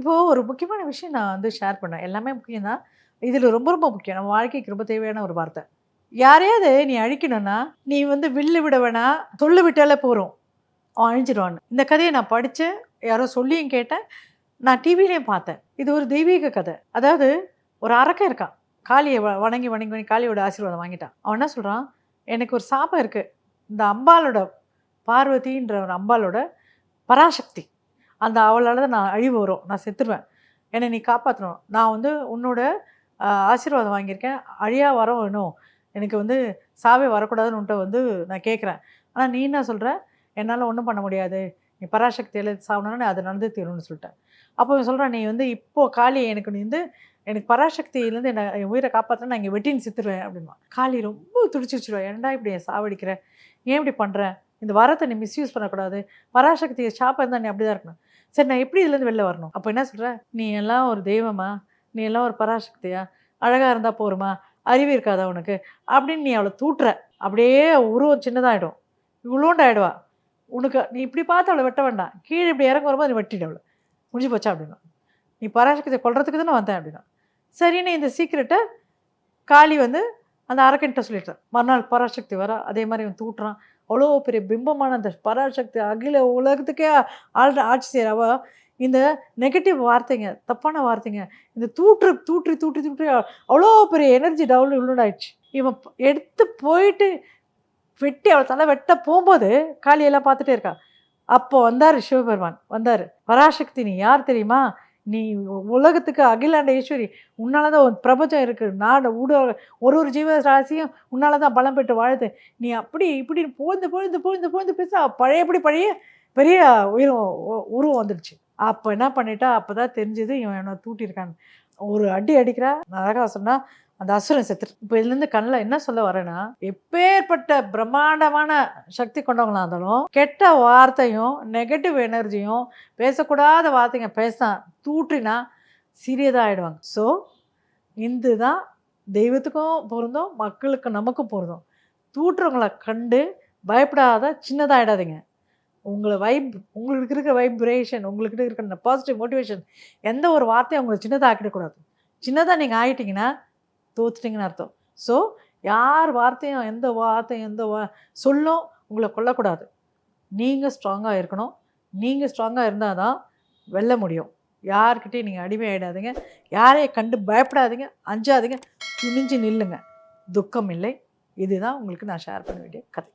இப்போது ஒரு முக்கியமான விஷயம் நான் வந்து ஷேர் பண்ணேன். எல்லாமே முக்கியம் தான் இதில் ரொம்ப ரொம்ப முக்கியம். நம்ம வாழ்க்கைக்கு ரொம்ப தேவையான ஒரு வார்த்தை. யாரையாவது நீ அழிக்கணும்னா நீ வந்து வில்லு விட வேணா சொல்லு விட்டாலே போகிறோம் அவன் அழிஞ்சிடுவான்னு இந்த கதையை நான் படித்தேன் யாரோ சொல்லியும் கேட்டேன். நான் டிவிலையும் பார்த்தேன். இது ஒரு தெய்வீக கதை. அதாவது ஒரு அரக்கன் இருக்கான். காளியை வ- வணங்கி வணங்கி வணங்கி காளியோட ஆசீர்வாதம் வாங்கிட்டான். அவன் என்ன சொல்கிறான் எனக்கு ஒரு சாபம் இருக்குது இந்த அம்பாலோட பார்வதின்ற ஒரு அம்பாலோட பராசக்தி. அந்த அவளால் தான் நான் அழிவு வரும். நான் செத்துருவேன். என்னை நீ காப்பாற்றணும் நான் வந்து உன்னோட ஆசீர்வாதம் வாங்கியிருக்கேன். அழியா வரம் வேணும். எனக்கு வந்து சாவே வரக்கூடாதுன்னு வந்து நான் கேட்குறேன். ஆனால் நீ என்ன சொல்கிற என்னால் ஒன்றும் பண்ண முடியாது. நீ பராசக்தியில் சாப்பிடணும்னு அது நடந்து தீரணும்னு சொல்லிட்டேன். அப்போ சொல்கிறேன் நீ வந்து இப்போது காளி எனக்கு நீ வந்து எனக்கு பராசக்தியிலேருந்து என்ன என் உயிரை காப்பாற்ற நான் இங்கே வெட்டின்னு சித்துருவேன் அப்படிமா காளி ரொம்ப துடிச்சு வச்சுருவா. ஏன்டா இப்படி என் சாவடிக்கிற? ஏன் இப்படி பண்ணுறேன் இந்த வரத்தை நீ மிஸ்யூஸ் பண்ணக்கூடாது. பராசக்தியை சாப்பா இருந்தால் நீ அப்படி தான் இருக்கணும். சரி நான் எப்படி இதுலேருந்து வெளில வரணும்? அப்போ என்ன சொல்கிற நீ எல்லாம் ஒரு தெய்வமா? நீ எல்லாம் ஒரு பராசக்தியா? அழகாக இருந்தால் போருமா? அறிவு இருக்காதா உனக்கு? அப்படின்னு நீ அவளை தூட்டுற. அப்படியே உருவம் சின்னதாகிடும் இவ்வளோண்டு ஆகிடுவா உனக்கு நீ இப்படி பார்த்து அவளை வெட்ட வேண்டாம். கீழே இப்படி இறங்க வரும்போது நீ வெட்டிடு அவளை. முடிஞ்சு போச்சா அப்படின்னா. நீ பராசக்தியை கொள்றதுக்கு தானே வந்தேன் அப்படின்னா. சரின்னு இந்த சீக்கிரட்டை காளி வந்து அந்த அரக்கன்ட்ட சொல்லிட்டான் மறுநாள் பராசக்தி வர. அதே மாதிரி அவன் தூட்டுறான். அவ்வளோ பெரிய பிம்பமான அந்த பராசக்தி அகில உலகத்துக்கே ஆள் ஆட்சி செய்கிறவ இந்த நெகட்டிவ் வார்த்தைங்க தப்பான வார்த்தைங்க இந்த தூற்று தூற்றி தூற்றி தூற்றி அவ்வளோ பெரிய எனர்ஜி டவுன் உள்ளூட் ஆயிடுச்சு. இவன் எடுத்து போயிட்டு வெட்டி அவள் தலை வெட்ட போகும்போது காளியெல்லாம் பார்த்துட்டே இருக்கா. அப்போ வந்தார் சிவபெருமான் வந்தார். பராசக்தி நீ யார் தெரியுமா? நீ உலகத்துக்கு அகிலாண்ட ஈஸ்வரி உன்னால தான் பிரபஞ்சம் இருக்குது நாடு ஊடக ஒரு ஒரு ஜீவ ராசியும் உன்னால தான் பலம் பெற்று வாழுது. நீ அப்படி இப்படி போந்து போந்து போந்து பொழுது பேச. பழையபடி பழைய? பெரிய உயிரும் உ- உருவம் வந்துடுச்சு. அப்போ என்ன பண்ணிட்டா? அப்போ தான் தெரிஞ்சது இவன் என்னை தூட்டியிருக்கான்னு. ஒரு அடி அடிக்கிறா. அழகா சொன்னா அந்த அசுரன் செத்துரு இப்போ இதுலேருந்து கண்ணில் என்ன சொல்ல வரேன்னா எப்பேற்பட்ட பிரம்மாண்டமான சக்தி கொண்டவங்களாக இருந்தாலும் கெட்ட வார்த்தையும் நெகட்டிவ் எனர்ஜியும் பேசக்கூடாத வார்த்தைங்க பேச தூற்றினா சீரியதாக ஆகிடுவாங்க ஸோ இந்து தான் தெய்வத்துக்கும் பொருந்தும் மக்களுக்கு நமக்கும் பொருந்தும். தூற்றுறவங்களை கண்டு பயப்படாத சின்னதாகிடாதீங்க உங்களை வைப் உங்களுக்கு இருக்கிற வைப்ரேஷன் உங்களுக்கு இருக்கிற பாசிட்டிவ் மோட்டிவேஷன் எந்த ஒரு வார்த்தையும் உங்களை சின்னதாக ஆக்கிடக்கூடாது. சின்னதாக நீங்கள் ஆகிட்டிங்கன்னா தோத்துட்டிங்கன்னு அர்த்தம். ஸோ யார் வார்த்தையும் எந்த வார்த்தையும் எந்த வா சொல்லும் உங்களை கொல்லக்கூடாது. நீங்கள் ஸ்ட்ராங்காக இருக்கணும். நீங்கள் ஸ்ட்ராங்காக இருந்தால் தான் வெல்ல முடியும். யார்கிட்டையும் நீங்கள் அடிமை ஆகிடாதீங்க யாரையும் கண்டு பயப்படாதீங்க. அஞ்சாதீங்க. துணிஞ்சு நில்லுங்க. துக்கம் இல்லை. இதுதான் உங்களுக்கு நான் ஷேர் பண்ண வேண்டிய கதை.